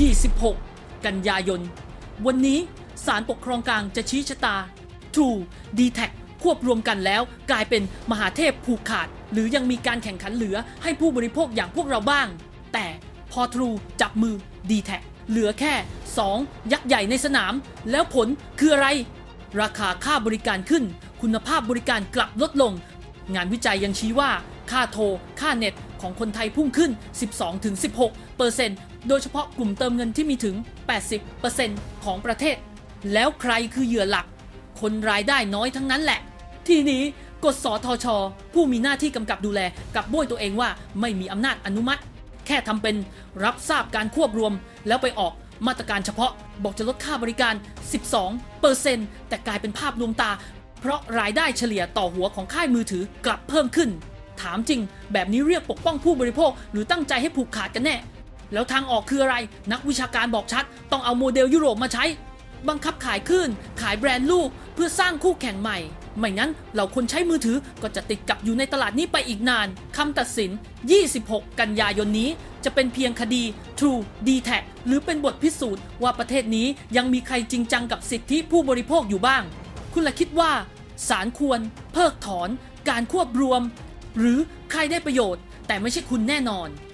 26 กันยายน วันนี้ศาลปกครองกลางจะชี้ชะตา True d t แทควบรวมกันแล้วกลายเป็นมหาเทพผูกขาด หรือยังมีการแข่งขันเหลือให้ผู้บริโภคอย่างพวกเราบ้าง แต่พอ True จับมือ d t แทเหลือแค่ 2 ยักษ์ใหญ่ในสนาม แล้วผลคืออะไร ราคาค่าบริการขึ้น คุณภาพบริการกลับลดลง งานวิจัยยังชี้ว่า ค่าโทร ค่าเน็ต ของคนไทยพุ่งขึ้น 12-16เปอร์เซ็นต์โดยเฉพาะกลุ่มเติมเงินที่มีถึง 80เปอร์เซ็นต์ของประเทศ แล้วใครคือเหยื่อหลัก คนรายได้น้อยทั้งนั้นแหละ ทีนี้กฎสทช ผู้มีหน้าที่กำกับดูแลกลับโบยตัวเองว่าไม่มีอำนาจอนุมัติ แค่ทำเป็นรับทราบการควบรวม แล้วไปออกมาตรการเฉพาะบอกจะลดค่าบริการ 12เปอร์เซ็นต์แต่กลายเป็นภาพลวงตา เพราะรายได้เฉลี่ยต่อหัวของค่ายมือถือกลับเพิ่มขึ้น ถามจริง แบบนี้เรียกปกป้องผู้บริโภค หรือตั้งใจให้ผูกขาดกันแน่ แล้วทางออกคืออะไร นักวิชาการบอกชัด ต้องเอาโมเดลยุโรปมาใช้ บังคับขายขึ้น ขายแบรนด์ลูก เพื่อสร้างคู่แข่งใหม่ ไม่งั้นเหล่าคนใช้มือถือก็จะติดกับอยู่ในตลาดนี้ไปอีกนานคำตัดสิน 26 กันยายนนี้ จะเป็นเพียงคดี True d t แทหรือเป็นบทพิสูจน์ว่าประเทศนี้ยังมีใครจริงจังกับสิทธิผู้บริโภคอยู่บ้าง คุณละคิดว่าศาลควร เพิกถอน การควบรวม หรือใครได้ประโยชน์แต่ไม่ใช่คุณแน่นอน